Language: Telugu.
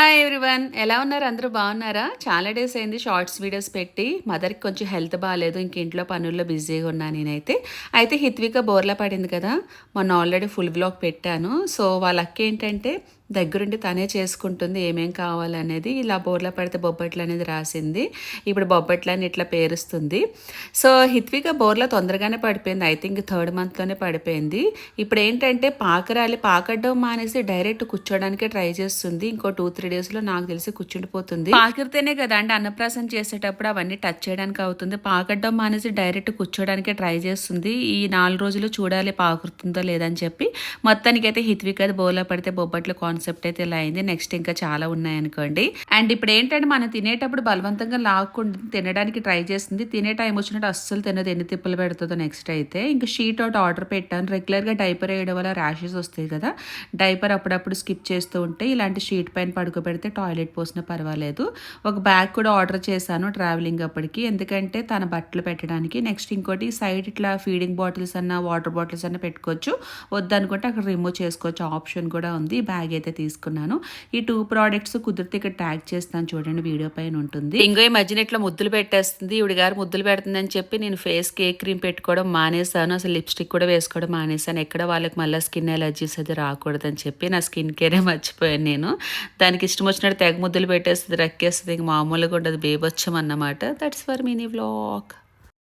హాయ్ ఎవ్రీవన్ ఎలా ఉన్నారు? అందరూ బాగున్నారా? చాలా డేస్ అయింది షార్ట్స్ వీడియోస్ పెట్టి. మదర్కి కొంచెం హెల్త్ బాగాలేదు ఇంక ఇంట్లో పనుల్లో బిజీగా ఉన్నా నేనైతే. అయితే హిత్విక బోర్లా పడింది కదా? మొన్న ఆల్రెడీ ఫుల్ బ్లాగ్ పెట్టాను. సో వాళ్ళ అక్క ఏంటంటే దగ్గరుండి తనే చేసుకుంటుంది ఏమేం కావాలనేది. ఇలా బోర్లా పడితే బొబ్బట్లు అనేది రాసింది. ఇప్పుడు బొబ్బట్లు అని ఇట్లా పేరుస్తుంది. సో హిత్విక బోర్లా తొందరగానే పడిపోయింది. ఐ థింక్ థర్డ్ మంత్లోనే పడిపోయింది. ఇప్పుడు ఏంటంటే పాకరాలి పాకడ్డం మానేసి డైరెక్ట్ కూర్చోడానికే ట్రై చేస్తుంది. ఇంకో టూ త్రీ డేస్లో నాకు తెలిసి కూర్చుండిపోతుంది. పాకిరితేనే కదా అండి అన్నప్రాసం చేసేటప్పుడు అవన్నీ టచ్ చేయడానికి అవుతుంది. పాకడ్డం మానేసి డైరెక్ట్ కూర్చోడానికే ట్రై చేస్తుంది. ఈ నాలుగు రోజులు చూడాలి పాకుతుందో లేదని చెప్పి. మొత్తానికి అయితే హిత్విక్ అది బోర్లా పడితే బొబ్బట్ల కాన్సెప్ట్ అయితే ఇలా అయింది. నెక్స్ట్ ఇంకా చాలా ఉన్నాయి అనుకోండి అండ్ ఇప్పుడు ఏంటంటే మనం తినేటప్పుడు బలవంతంగా లాక్కుండా తినడానికి ట్రై చేస్తుంది. తినే టైం వచ్చినట్టు అస్సలు తినదు. ఎన్ని తిప్పలు పెడుతుందో నెక్స్ట్ అయితే. ఇంకా షీట్ అవుట్ ఆర్డర్ పెట్టాను. రెగ్యులర్గా డైపర్ వేయడం వల్ల ర్యాషెస్ వస్తాయి కదా. డైపర్ అప్పుడప్పుడు స్కిప్ చేస్తూ ఉంటే ఇలాంటి షీట్ పైన పడుకో పెడితే టాయిలెట్ పోసినా పర్వాలేదు. ఒక బ్యాగ్ కూడా ఆర్డర్ చేశాను ట్రావెలింగ్ అప్పటికి. ఎందుకంటే తన బట్టలు పెట్టడానికి నెక్స్ట్ ఇంకోటి సైడ్ ఇట్లా ఫీడింగ్ బాటిల్స్ అన్న వాటర్ బాటిల్స్ అన్న పెట్టుకోవచ్చు. వద్దనుకుంటే అక్కడ రిమూవ్ చేసుకోవచ్చు. ఆప్షన్ కూడా ఉంది. బ్యాగ్ అయితే తీసుకున్నాను. ఈ టూ ప్రోడక్ట్స్ కుదిరితే ఇక్కడ ట్యాగ్ చేస్తాను చూడండి. వీడియో పైన ఉంటుంది. ఇంకో ఈ మధ్యన ఇట్లా ముద్దులు పెట్టేస్తుంది. ఈవిడ గారు ముద్దులు పెడుతుందని చెప్పి నేను ఫేస్ కేక్ ఏ క్రీమ్ పెట్టుకోవడం మానేసాను అసలు లిప్స్టిక్ కూడా వేసుకోవడం మానేసాను ఎక్కడ వాళ్ళకి మళ్ళీ స్కిన్ ఎలర్జీస్ అది రాకూడదని చెప్పి నా స్కిన్ కేరే మర్చిపోయాను నేను. దానికి దానికి ఇష్టం వచ్చినట్టు తెగ ముద్దులు పెట్టేస్తుంది రక్కేస్తుంది ఇంక మామూలుగా ఉండదు బేబొచ్చం అన్నమాట. That's for mini vlog